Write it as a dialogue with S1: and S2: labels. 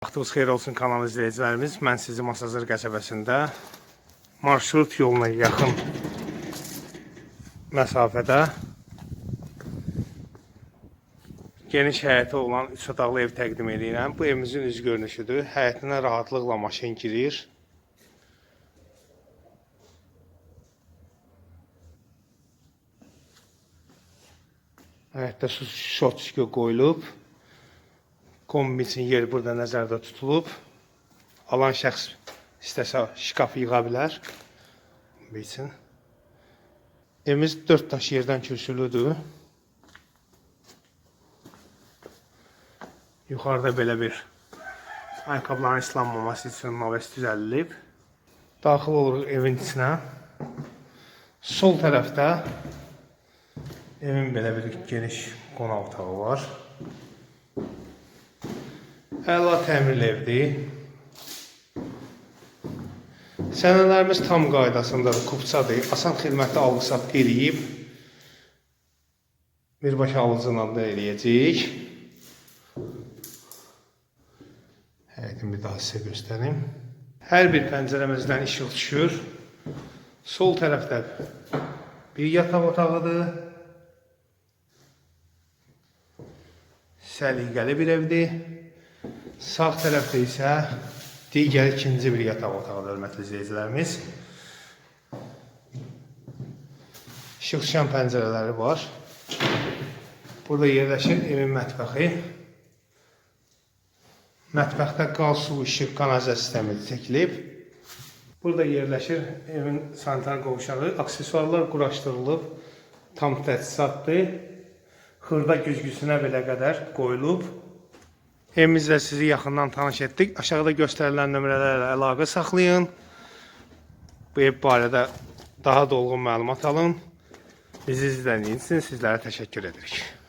S1: Vaxtınız xeyir olsun kanal izləyicilərimiz. Mən sizi Masazır qəsəbəsində marşrut yoluna yaxın məsafədə geniş həyəti olan 3 otaqlı ev təqdim edirəm. Bu evimizin üz görünüşüdür. Həyətinə rahatlıqla maşın girir. Həyətdə su şotçuka qoyulub. Kombi üçün yer burada nəzərdə tutulub. Alan şəxs istəsə şkaf yığa bilər. Üçün. Evimiz 4 daş yerdən kürsülüdür. Yuxarıda belə bir ayaqqabıların islanmaması üçün navəs düzəldilib. Daxil oluruq evin içinə. Sol tərəfdə evin belə bir geniş qonaq otağı var. Əla təmirli evdir. Sənədlərimiz tam qaydasındadır, kupçadır. Asan xidmətdə alqı-sat eləyib. Birbaşa alıcıyla da eləyəcək. Həyətini bir daha sizə göstərim. Hər bir pəncərəmizdən işıq düşür. Sol tərəfdə bir yataq otağıdır. Səliqəli bir evdir. Sağ tərəfdə isə digər ikinci bir yataq otağıdır, hörmətli izləyicilərimiz. Düşən pəncərələri var. Burada yerləşir evin mətbəxi. Mətbəxdə qaz, su, işıq, kanalizasiya sistemi çəkilib. Burada yerləşir evin sanitar qovşağı. Aksesuarlar quraşdırılıb. Tam təchizatdır. Xırda güzgüsünə belə qədər qoyulub. Evimizlə sizi yaxından tanış etdik. Aşağıda göstərilən nömrələrlə əlaqə saxlayın. Bu ev barədə daha dolğun məlumat alın. Bizi izlədiyiniz üçün sizlərə təşəkkür edirik.